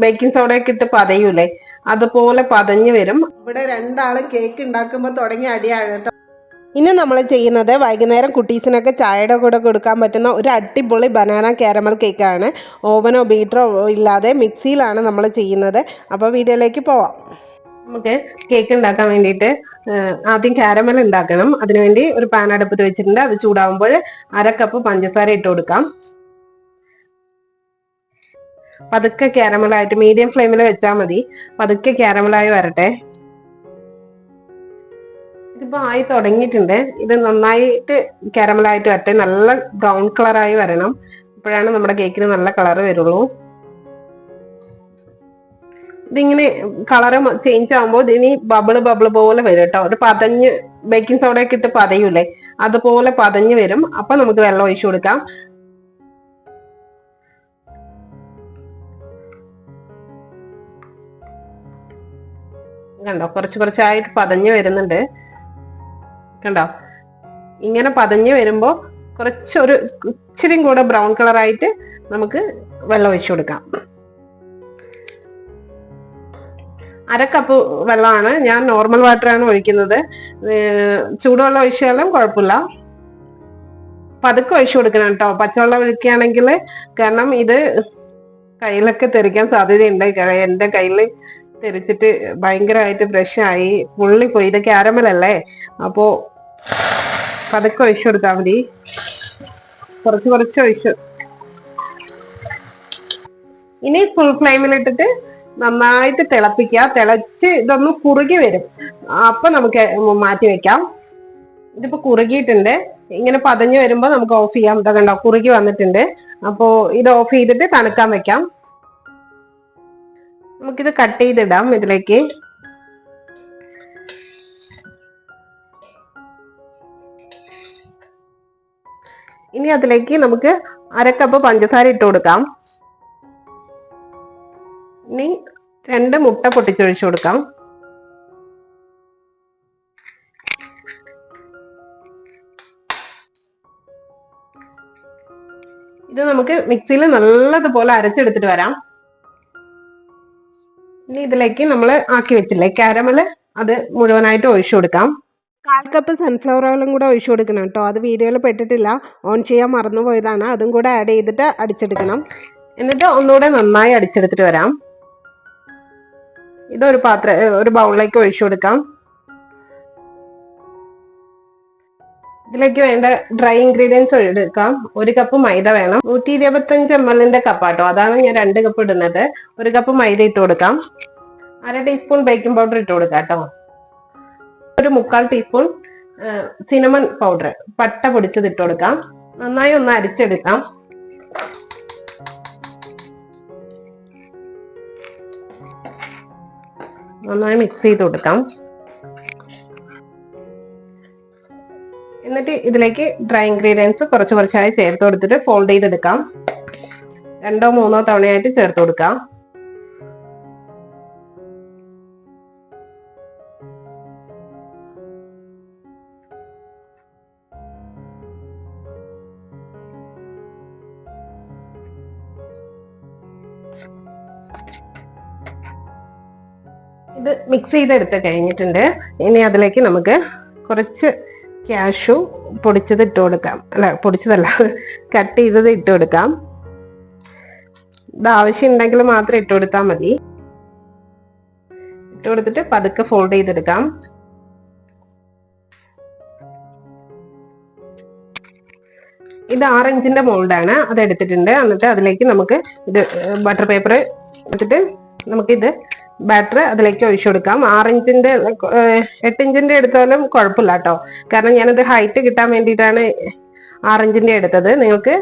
Baking സോഡയൊക്കെ ഇട്ട് പതയൂലേ? അതുപോലെ പതഞ്ഞു വരും. ഇവിടെ രണ്ടാളും കേക്ക് ഉണ്ടാക്കുമ്പോൾ തുടങ്ങിയ അടിയാണ് കേട്ടോ. ഇനി നമ്മൾ ചെയ്യുന്നത് വൈകുന്നേരം കുട്ടീസിനൊക്കെ ചായയുടെ കൂടെ കൊടുക്കാൻ പറ്റുന്ന ഒരു അടിപൊളി ബനാന കാരമൽ കേക്കാണ് ഓവനോ ബീറ്ററോ ഇല്ലാതെ മിക്സിയിലാണ് നമ്മൾ ചെയ്യുന്നത്. അപ്പോൾ വീഡിയോയിലേക്ക് പോവാം. നമുക്ക് കേക്ക് ഉണ്ടാക്കാൻ വേണ്ടിയിട്ട് ആദ്യം കാരമൽ ഉണ്ടാക്കണം അതിനുവേണ്ടി ഒരു പാൻ അടുപ്പത്ത് വെച്ചിട്ടുണ്ട്. അത് ചൂടാവുമ്പോൾ അര കപ്പ് പഞ്ചസാര ഇട്ട് കൊടുക്കാം. പതുക്കെ കാരമലായിട്ട് മീഡിയം ഫ്ലെയിമിൽ വെച്ചാൽ മതി. പതുക്കെ കാരമലായി വരട്ടെ. ഇതിപ്പോ ആയി തുടങ്ങിയിട്ടുണ്ട്. ഇത് നന്നായിട്ട് കാരമലായിട്ട് വരട്ടെ. നല്ല ബ്രൗൺ കളറായി വരണം. അപ്പോഴാണ് നമ്മുടെ കേക്കിന് നല്ല കളർ വരുള്ളൂ. ഇതിങ്ങനെ കളറ് ചേഞ്ച് ആകുമ്പോൾ ഇനി ബബിൾ ബബിൾ പോലെ വരും കേട്ടോ ഒരു പതഞ്ഞ് ബേക്കിംഗ് സോഡയൊക്കെ ഇട്ട് പതയൂലേ? അതുപോലെ പതഞ്ഞ് വരും. അപ്പൊ നമുക്ക് വെള്ളം ഒഴിച്ചു കൊടുക്കാം. കണ്ടോ കുറച്ച് കുറച്ചായിട്ട് പതഞ്ഞു വരുന്നുണ്ട്. കണ്ടോ ഇങ്ങനെ പതഞ്ഞു വരുമ്പോ കുറച്ചൊരു ഇച്ചിരി കൂടെ ബ്രൗൺ കളറായിട്ട് നമുക്ക് വെള്ളം ഒഴിച്ചു കൊടുക്കാം. അര കപ്പ് വെള്ളമാണ് ഞാൻ നോർമൽ വാട്ടറാണ് ഒഴിക്കുന്നത്. ചൂടുവെള്ളം ഒഴിച്ചാലും കുഴപ്പമില്ല. പതുക്കെ ഒഴിച്ചു കൊടുക്കണം കേട്ടോ. പച്ചവെള്ളം ഒഴിക്കുകയാണെങ്കിൽ കാരണം ഇത് കയ്യിലൊക്കെ തെറിക്കാൻ സാധ്യതയുണ്ട്. എന്റെ കയ്യിൽ തെറിച്ചിട്ട് ഭയങ്കരമായിട്ട് ആയി പുള്ളി പോയി. ഇത് ക്യാരമലല്ലേ അപ്പോ പതുക്കെ ഒഴിച്ചു കൊടുത്താൽ മതി. കുറച്ച് കുറച്ച് ഒഴിച്ചു. ഇനി ഫുൾ ഫ്ലെയിമിലിട്ടിട്ട് നന്നായിട്ട് തിളപ്പിക്കുക. തിളച്ച് ഇതൊന്ന് കുറുകി വരും. അപ്പൊ നമുക്ക് മാറ്റി വെക്കാം. ഇതിപ്പോ കുറുകിയിട്ടുണ്ട്. ഇങ്ങനെ പതഞ്ഞു വരുമ്പോ നമുക്ക് ഓഫ് ചെയ്യാം. ഇതൊക്കെ കണ്ടോ? കുറുകി വന്നിട്ടുണ്ട്. അപ്പോ ഇത് ഓഫ് ചെയ്തിട്ട് തണുക്കാൻ വെക്കാം. നമുക്കിത് കട്ട് ചെയ്തിടാം ഇതിലേക്ക്. ഇനി അതിലേക്ക് നമുക്ക് അര കപ്പ് പഞ്ചസാര ഇട്ട് കൊടുക്കാം. ഇനി രണ്ട് മുട്ട പൊട്ടിച്ചൊഴിച്ചു കൊടുക്കാം. ഇത് നമുക്ക് മിക്സിയിൽ നല്ലതുപോലെ അരച്ചെടുത്തിട്ട് വരാം. ഇനി ഇതിലേക്ക് നമ്മൾ ആക്കി വെച്ചില്ലേ? കാരമൽ അത് മുഴുവനായിട്ട് ഒഴിച്ചു കൊടുക്കാം. കാൽ കപ്പ് സൺഫ്ലവർ ഓയിലും കൂടെ ഒഴിച്ചു കൊടുക്കണം കേട്ടോ. അത് വീഡിയോയിൽ പെട്ടിട്ടില്ല. ഓൺ ചെയ്യാൻ മറന്നുപോയതാണ്. അതും കൂടെ ആഡ് ചെയ്തിട്ട് അടിച്ചെടുക്കണം. എന്നിട്ട് ഒന്നുകൂടെ നന്നായി അടിച്ചെടുത്തിട്ട് വരാം. ഇതൊരു പാത്രം ഒരു ബൗളിലേക്ക് ഒഴിച്ചു കൊടുക്കാം. ഇതിലേക്ക് വേണ്ട ഡ്രൈ ഇൻഗ്രീഡിയൻസ് എടുക്കാം. ഒരു കപ്പ് മൈദ വേണം. നൂറ്റി ഇരുപത്തഞ്ച് എം എല്ലിന്റെ കപ്പാട്ടോ അതാണ് ഞാൻ രണ്ട് കപ്പ് ഇടുന്നത്. ഒരു കപ്പ് മൈദ ഇട്ട് കൊടുക്കാം. അര ടീസ്പൂൺ ബേക്കിംഗ് പൗഡർ ഇട്ട് കൊടുക്കാം കേട്ടോ. ഒരു മുക്കാൽ ടീസ്പൂൺ സിനമൺ പൗഡർ പട്ട പൊടിച്ചത് ഇട്ട് കൊടുക്കാം. നന്നായി ഒന്ന് അരിച്ചെടുക്കാം. നന്നായി മിക്സ് ചെയ്ത് കൊടുക്കാം. ഇതിലേക്ക് ഡ്രൈ ഇൻഗ്രീഡിയൻസ് കുറച്ച് കുറച്ചായി ചേർത്ത് കൊടുത്തിട്ട് ഫോൾഡ് ചെയ്തെടുക്കാം. രണ്ടോ മൂന്നോ തവണയായിട്ട് ചേർത്ത് കൊടുക്കാം. ഇത് മിക്സ് ചെയ്തെടുത്ത് കഴിഞ്ഞിട്ടുണ്ട്. ഇനി അതിലേക്ക് നമുക്ക് കുറച്ച് ക്യാഷു പൊടിച്ചത് ഇട്ട് കൊടുക്കാം. അല്ല പൊടിച്ചതല്ല. കട്ട് ചെയ്തത് ഇട്ട് കൊടുക്കാം. ഇത് ആവശ്യം ഉണ്ടെങ്കിൽ മാത്രം ഇട്ട് കൊടുത്താൽ മതി. ഇട്ട് കൊടുത്തിട്ട് പതുക്കെ ഫോൾഡ് ചെയ്തെടുക്കാം. ഇത് ആറ് ഇഞ്ചിന്റെ മോൾഡാണ് അത് എടുത്തിട്ടുണ്ട്. എന്നിട്ട് അതിലേക്ക് നമുക്ക് ഇത് ബട്ടർ പേപ്പർ എടുത്തിട്ട് നമുക്കിത് ബാറ്റർ അതിലേക്ക് ഒഴിച്ചു കൊടുക്കാം. ആറ് ഇഞ്ചിന്റെ എട്ട് ഇഞ്ചിന്റെ എടുത്താലും കുഴപ്പമില്ല കേട്ടോ. കാരണം ഞാനത് ഹൈറ്റ് കിട്ടാൻ വേണ്ടിയിട്ടാണ് ആറ് ഇഞ്ചിന്റെ എടുത്തത്. നിങ്ങൾക്ക്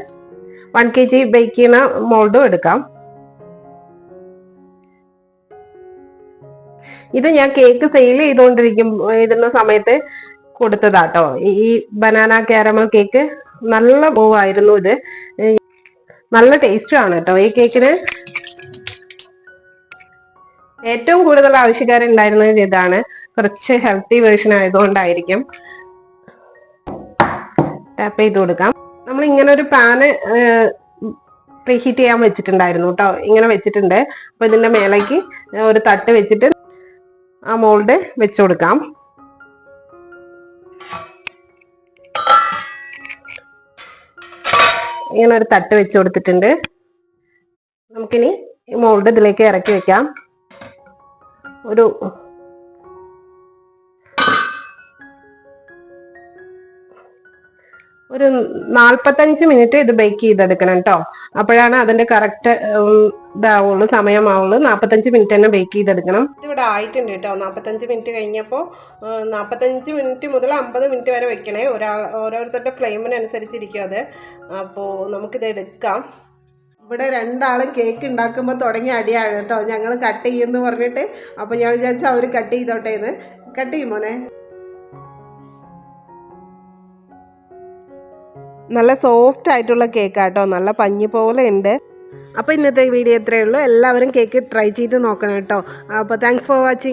വൺ കെ ജി ബേക്ക് ചെയ്യുന്ന മോൾഡും എടുക്കാം. ഇത് ഞാൻ കേക്ക് സെയിൽ ചെയ്തുകൊണ്ടിരിക്കും ഇരുന്ന സമയത്ത് കൊടുത്തതാട്ടോ ഈ ബനാന കാരമൽ കേക്ക് നല്ല പൂവായിരുന്നു ഇത്. നല്ല ടേസ്റ്റും ആണ് കേട്ടോ. ഈ കേക്കിന് ഏറ്റവും കൂടുതൽ ആവശ്യക്കാരുണ്ടായിരുന്നത് ഇതാണ്. കുറച്ച് ഹെൽത്തി വേർഷൻ ആയതുകൊണ്ടായിരിക്കും. ടാപ്പ് ചെയ്ത് കൊടുക്കാം. നമ്മൾ ഇങ്ങനെ ഒരു പാന് പ്രീഹീറ്റ് ചെയ്യാൻ വെച്ചിട്ടുണ്ടായിരുന്നു കേട്ടോ. ഇങ്ങനെ വെച്ചിട്ടുണ്ട്. അപ്പൊ ഇതിന്റെ മേലേക്ക് ഒരു തട്ട് വെച്ചിട്ട് ആ മോൾഡ് വെച്ചു കൊടുക്കാം. ഇങ്ങനെ ഒരു തട്ട് വെച്ചു കൊടുത്തിട്ടുണ്ട്. നമുക്കിനി ഈ മോൾഡ് ഇതിലേക്ക് ഇറക്കി വെക്കാം. ഒരു ഒരു നാൽപ്പത്തഞ്ച് മിനിറ്റ് ഇത് ബേക്ക് ചെയ്തെടുക്കണം കേട്ടോ അപ്പോഴാണ് അതിന്റെ കറക്റ്റ് ഇതാവുള്ളൂ സമയമാവുള്ളൂ. നാൽപ്പത്തഞ്ച് മിനിറ്റ് തന്നെ ബേക്ക് ചെയ്തെടുക്കണം. ഇതിവിടെ ആയിട്ടുണ്ട് കേട്ടോ നാൽപ്പത്തഞ്ച് മിനിറ്റ് കഴിഞ്ഞപ്പോൾ നാൽപ്പത്തഞ്ച് മിനിറ്റ് മുതൽ അമ്പത് മിനിറ്റ് വരെ വെക്കണേ. ഒരാൾ ഓരോരുത്തരുടെ ഫ്ലെയിമിനനുസരിച്ചിരിക്കും അത്. അപ്പോൾ നമുക്കിത് എടുക്കാം. ഇവിടെ രണ്ടാളും കേക്ക് ഉണ്ടാക്കുമ്പോൾ തുടങ്ങിയ അടിയാണ് കേട്ടോ. ഞങ്ങൾ കട്ട് ചെയ്യുമെന്ന് പറഞ്ഞിട്ട് അപ്പോൾ ഞാൻ വിചാരിച്ചു അവർ കട്ട് ചെയ്തോട്ടെ എന്ന്. കട്ട് ചെയ്യും മോനെ. നല്ല സോഫ്റ്റ് ആയിട്ടുള്ള കേക്കാട്ടോ നല്ല പഞ്ഞി പോലെ ഉണ്ട്. അപ്പോൾ ഇന്നത്തെ വീഡിയോ ഇത്രയേ ഉള്ളൂ. എല്ലാവരും കേക്ക് ട്രൈ ചെയ്ത് നോക്കണം കേട്ടോ. അപ്പോൾ താങ്ക്സ് ഫോർ വാച്ചിങ്